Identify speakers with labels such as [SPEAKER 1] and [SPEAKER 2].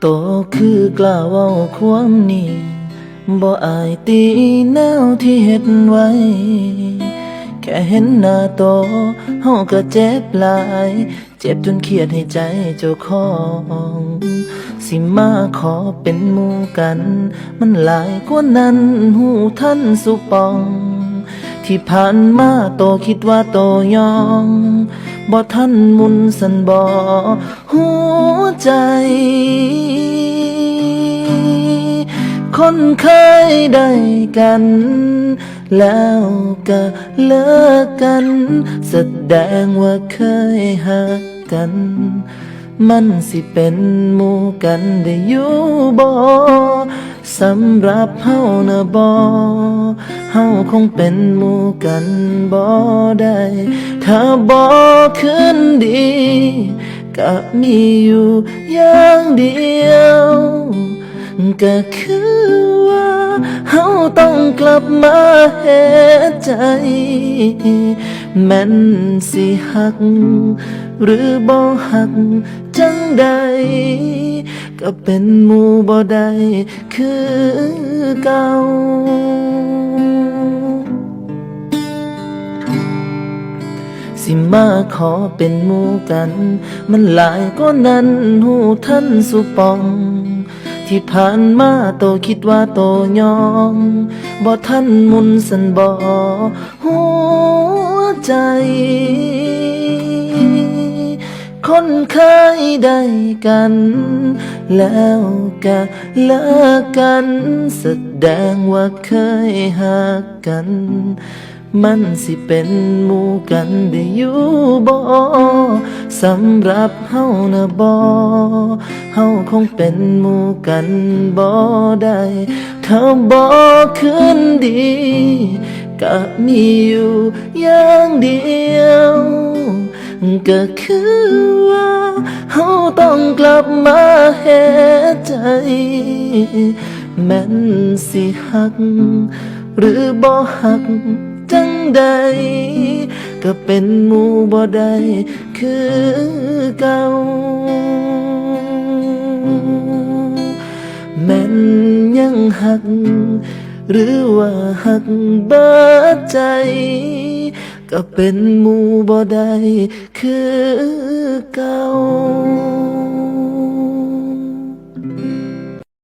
[SPEAKER 1] โตคือกล้าเว้าความนี้บ่อายตีแนวที่เฮ็ดไว้ แค่เห็นหน้าโตเฮาก็เจ็บหลาย เจ็บจนเครียดให้ใจเจ้าของ สิมาขอเป็นหมู่กัน มันหลายกว่านั้นหูท่านสุปอง ที่ผ่านมาโตคิดว่าโตยองบ่ท่านมุนสันบ่หัวใจ คนเคยได้กัน แล้วก็เลิกกัน แสดงว่าเคยหักกัน มันสิเป็นหมู่กันได้อยู่บ่สำหรับเฮานะบ่เฮาคงเป็นหมู่กันบ่ได้ถ้าบ่คืนดีก็มีอยู่อย่างเดียว ก็คือ เฮาต้องกลับมาเฮ็ดใจ แม่นสิหัก หรือบ่หักจังใด ก็เป็นหมู่บ่ได้คือเก่าสิมาขอเป็นหมู่กัน มันหลายก็นั้นหูท่านสุปอง ที่ผ่านมาโตคิดว่าโตยองบ่ท่านมุนสันบ่หัวใจ คนเคยได้กัน แล้วก็เลิกกันแสดงว่าเคยหักกัน มันสิเป็นหมู่กันได้อยู่บ่ สำหรับเฮานะบ่เฮาคงเป็นหมู่กันบ่ได้ถ้าบ่คืนดีก็มีอยู่อย่างเดียวก็คือว่าเฮาต้องกลับมาเฮ็ดใจ แม่นสิหัก หรือบ่หัก จังใด ก็เป็นหมู่บ่ได้คือเก่าแม่นยังหัก หรือว่าหักเบิดใจ ก็เป็นหมู่บ่ได้คือเก่า